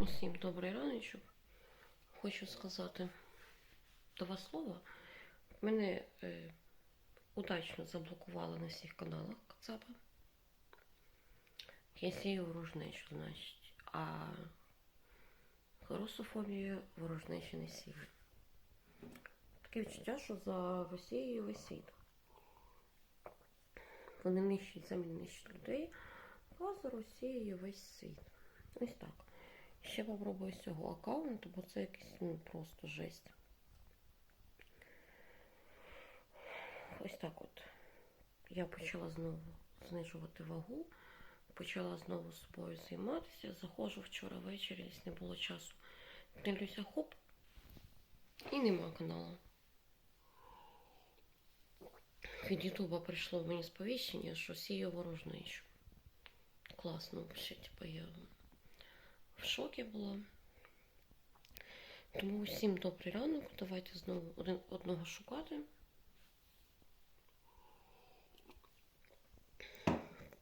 Усім добрий раночок. Хочу сказати два слова. Мене е, удачно заблокували на всіх каналах Кацапа. Я сію ворожнечу, значить, а русофобію ворожнечі не сію. Таке відчуття, що за Росією весь світ. Вони нищать землі, нищать людей, а за Росією весь світ. Ось так. Ще попробую з цього аккаунту, бо це якийсь ну, просто жесть. Ось так от. Я почала знову знижувати вагу, почала знову з собою займатися. Заходжу вчора ввечері, десь не було часу. Дивлюся, хоп, і нема каналу. Від Ютуба прийшло мені сповіщення, що сію ворожнечу. Класно, взагалі, типу, я в шокі була. Тому всім добрий ранок. Давайте знову один одного шукати.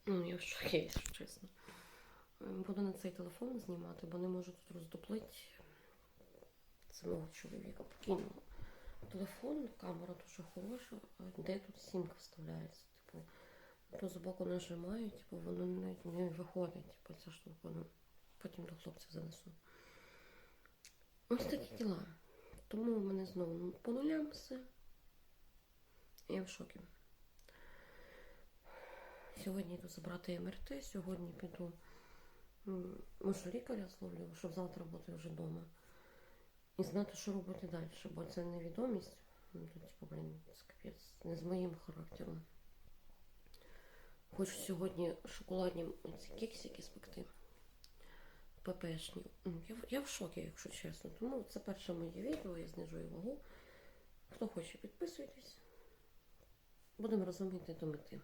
Ну, я в шокі, якщо чесно. Буду на цей телефон знімати, бо не можу тут роздуплити самого чоловіка. Покинула телефон, камера дуже хороша, де тут сімка вставляється? Типу, то з боку нажимаю, типу, воно не, не виходить, типу, ця штука. Ну, потім до хлопців занесу. Ось такі діла. Тому у мене знову по нулям все. Я в шокі. Сьогодні йду забрати МРТ, сьогодні піду. м, Може, лікаря зловлю, щоб завтра бути вже вдома. І знати, що робити далі, бо це невідомість. Ну, типу, блін, це не з моїм характером. Хочу сьогодні шоколадні ці кексики спекти. ППшні. Я, я в шокі, якщо чесно. Тому це перше моє відео, я знижую вагу. Хто хоче, підписуйтесь. Будемо розуміти до мети.